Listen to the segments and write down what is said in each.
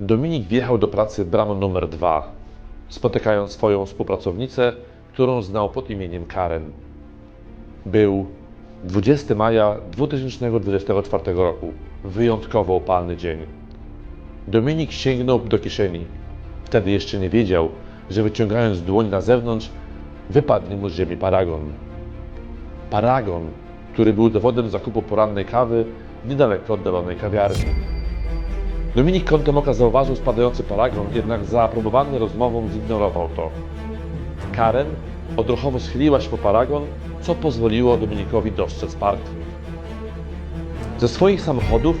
Dominik wjechał do pracy bramą numer 2, spotykając swoją współpracownicę, którą znał pod imieniem Karen. Był 20 maja 2024 roku, wyjątkowo upalny dzień. Dominik sięgnął do kieszeni. Wtedy jeszcze nie wiedział, że wyciągając dłoń na zewnątrz, wypadnie mu z ziemi paragon. Paragon, który był dowodem zakupu porannej kawy niedaleko oddalonej kawiarni. Dominik kątem oka zauważył spadający paragon, jednak zaaprobowany rozmową zignorował to. Karen odruchowo schyliła się po paragon, co pozwoliło Dominikowi dostrzec parking. Ze swoich samochodów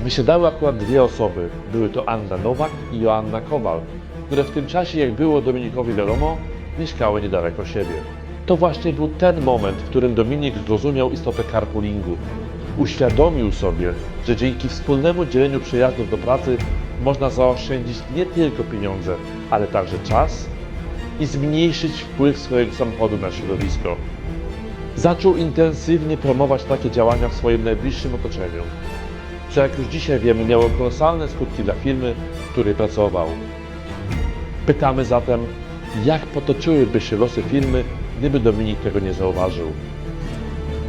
wysiadały akurat dwie osoby. Były to Anna Nowak i Joanna Kowal, które w tym czasie, jak było Dominikowi wiadomo, mieszkały niedaleko siebie. To właśnie był ten moment, w którym Dominik zrozumiał istotę carpoolingu. Uświadomił sobie, że dzięki wspólnemu dzieleniu przejazdów do pracy można zaoszczędzić nie tylko pieniądze, ale także czas i zmniejszyć wpływ swojego samochodu na środowisko. Zaczął intensywnie promować takie działania w swoim najbliższym otoczeniu, co jak już dzisiaj wiemy miało kolosalne skutki dla firmy, w której pracował. Pytamy zatem, jak potoczyłyby się losy firmy, gdyby Dominik tego nie zauważył?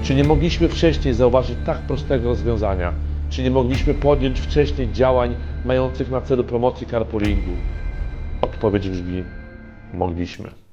Czy nie mogliśmy wcześniej zauważyć tak prostego rozwiązania? Czy nie mogliśmy podjąć wcześniej działań mających na celu promocję carpoolingu? Odpowiedź brzmi: mogliśmy.